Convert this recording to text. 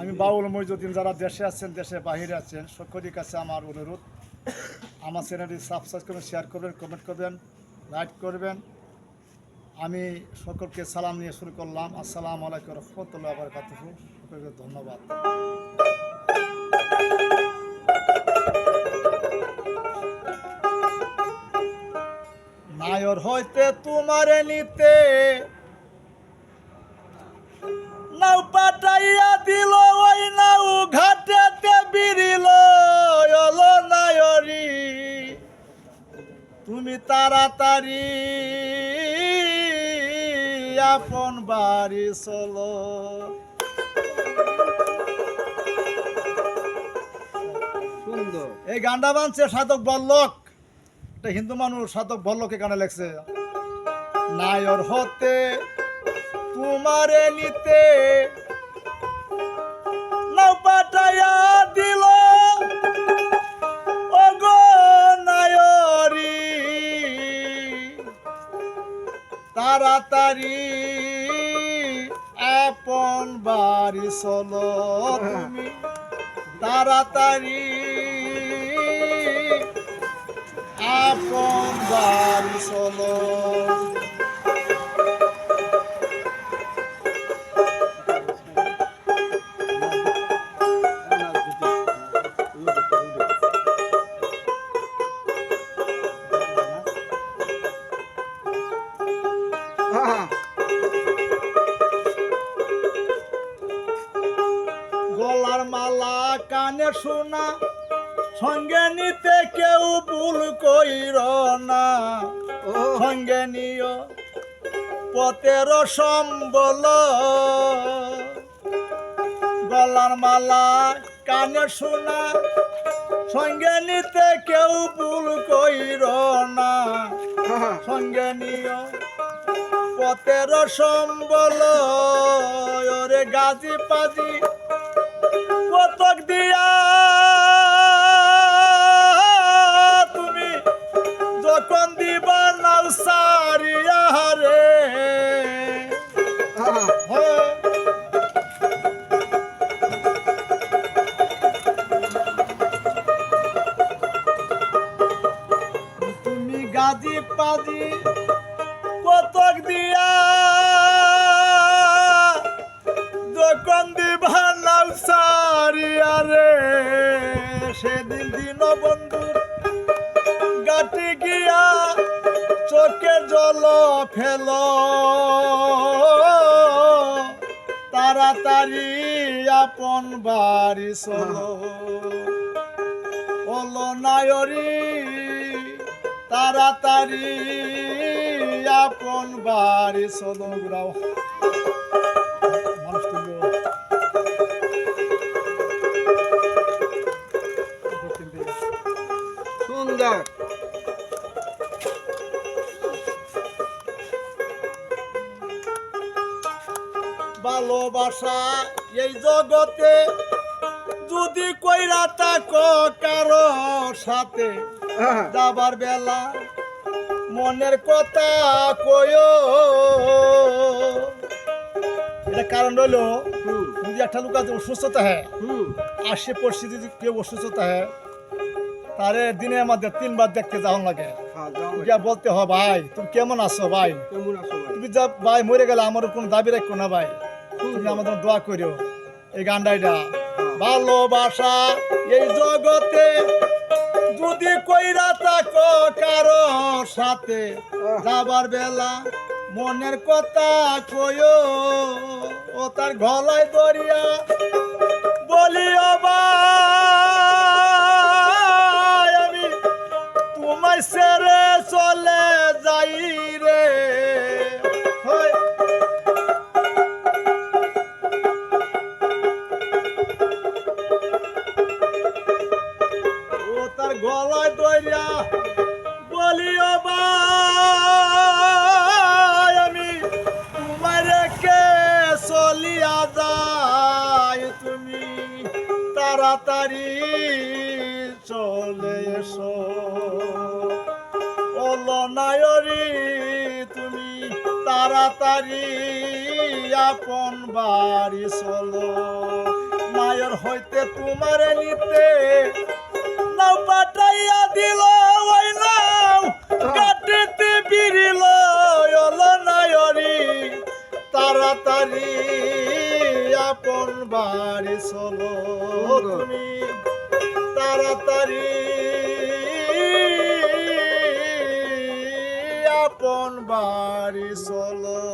আমি বাউল মইজুদ্দিন যারা দেশে আছেন, দেশে বাহিরে আছেন, সকলের কাছে আমার অনুরোধ। আমার চ্যানেলটি সাবস্ক্রাইব করবেন শেয়ার করবেন কমেন্ট করবেন লাইক করবেন। আমি সকলকে সালাম নিয়ে শুরু করলাম। আসসালামু আলাইকুম রহমতুল্লাহ বরকাতুহ। সকলকে ধন্যবাদ। নায়র হইতে তোমারে নিতে নাও তাড়াতাড়ি আপন বাড়ি চলো। সুন্দর। এই গানটা বানছে সাধক বল্লক। এটা হিন্দু মানুষ সাধক বল্লকে গানে লেখছে নায়র হতে তোমারে নিতে তাড়াতাড়ি আপন বাড়ি চলো তুমি। তাড়াতাড়ি আপন বাড়ি চলো। শোনা সঙ্গে নিতে কেউ ভুল কইর না। সঙ্গে নিও পথের সম্বল। গলার মালা কানে শোনা সঙ্গে নিতে কেউ ভুল কইর না। সঙ্গে নিও পথের সম্বল। ওরে গাজি পাজি কতক দিয়া গাজি পাজি, কতক দিয়া যখন দিবা নাও সারিয়া রে, সেদিন দিন বন্ধু, গাটি গিয়া চোখে জল ফেল। তাড়াতাড়ি আপন বাড়ি চলো। বলো, নায়রি তাড়াতাড়ি আপন বাড়ি চলো ঘুরাও সুন্দর। ভালোবাসা এই জগতে যদি কইরা থাকো কারও সাথে যাবার বেলা মনের কথা কয়ো এটা কারণ হলো যদি একটা লোক আছে অসুস্থতা হ্যাঁ হুম। আশে পড়শি যদি কেউ অসুস্থতা হ্যাঁ তারে দিনের মধ্যে তিনবার দেখতে যাওয়া লাগে। হ্যাঁ যাও ভাই। গিয়া বলতে হয় ভাই তুমি কেমন আছো ভাই? তুমি যা ভাই মরে গেলে আমার কোনো দাবি রাখো না ভাই। তুমি আমাদের দোয়া করিও। এই গানটাইটা ভালোবাসা এই জগতে যদি কইরা থাকো কারও সাথে, যাবার বেলা মনের কথা কয়ো ও তার গলায় দরিয়া বলিও ভাই আমি রেখে চলিয়া যাই। তুমি তাড়াতাড়ি চলে এসো। ওলো নায়রি তুমি তাড়াতাড়ি আপন বাড়ি চলো। মায়ের হইতে তোমার নিতে নাও পাঠাইয়া দিল ওই নাও। কাটিতে বিরিল নায়রি। তাড়াতাড়ি আপন বাড়ি চলো তুমি। তাড়াতাড়ি আপন বাড়ি চলো।